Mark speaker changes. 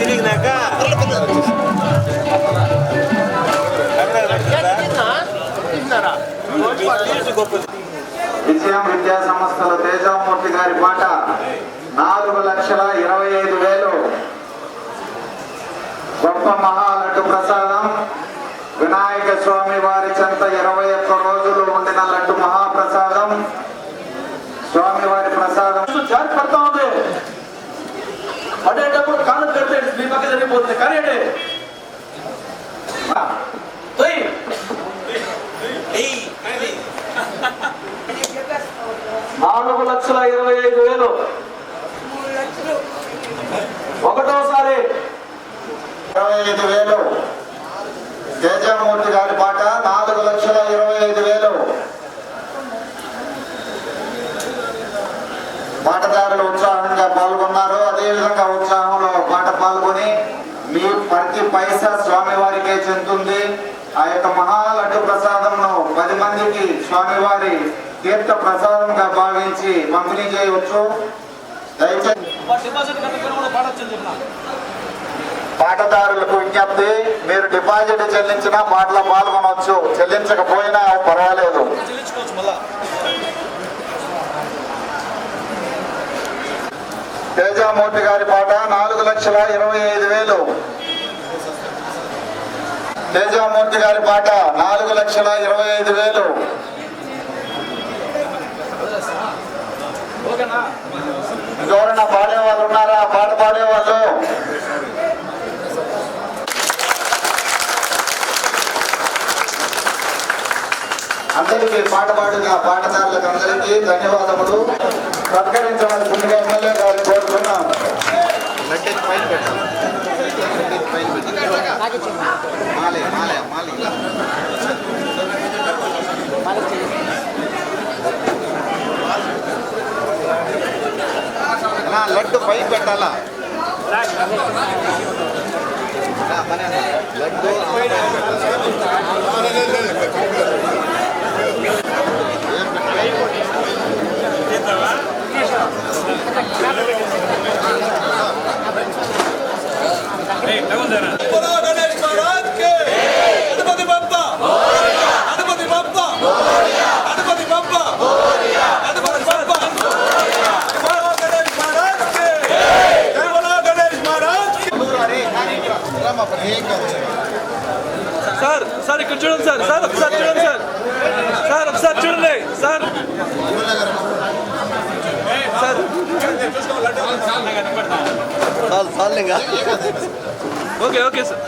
Speaker 1: తిరిగినాక విద్యా సంస్థల తేజామూర్తి గారి పాట నాలుగు లక్షల ఇరవై ఐదు వేలు. గొప్ప మహాలడ్డు ప్రసాదం. వినాయక స్వామి వారి చెంత ఇరవై ఒక్క రోజులు ఉండిన లడ్డు మహాప్రసాదం. స్వామివారి ప్రసాదం.
Speaker 2: అడేటప్పుడు కాళ్ళు కడితే మీ పక్క జరిగిపోతుంది. కానీ ఏంటి? నాలుగు లక్షల ఇరవై ఐదు వేలు. ఒకటోసారి.
Speaker 1: ఇరవై ఐదు వేలు. తేజమూర్తి గారి పాట నాలుగు లక్షల ఇరవై ఐదు వేలు. పాటదారులు ఉత్సాహంగా పాల్గొన్నారు అదేవిధంగా ఉత్సాహంలో పాట పాల్గొని మీ అంతా స్వామివారికే చెందుతుంది. ఆ యొక్క మహాలడ్డు ప్రసాదంను పది మందికి స్వామివారి తీర్థ ప్రసాదంగా భావించి పంపిణీ చేయవచ్చు. పాటదారులకు విజ్ఞప్తి మీరు డిపాజిట్ చెల్లించినా పాటలో పాల్గొనవచ్చు. చెల్లించకపోయినా పర్వాలేదు. తేజామూర్తి గారి పాట నాలుగు లక్షల ఇరవై ఐదు వేలు. తేజామూర్తి గారి పాట నాలుగు లక్షల ఇరవై ఐదు వేలు. ఎవరైనా పాడే వాళ్ళు ఉన్నారా? పాట పాడే వాళ్ళు అందరికీ పాట పాడుగా పాటదారులకు అందరికీ ధన్యవాదములు. సత్కరించవలసిందిగా ఎమ్మెల్యే గారిని కోరుతున్నాం లడ్డు పై పెట్టాలా ఇలా మన లడ్డు
Speaker 2: బోలో గణేష్ సార్ సార్ ఇక్కడ చూడండి సార్ సార్ ఒకసారి చూడండి సార్. సార్ ఒకసారి చూడండి sir. Sir. Okay okay sir.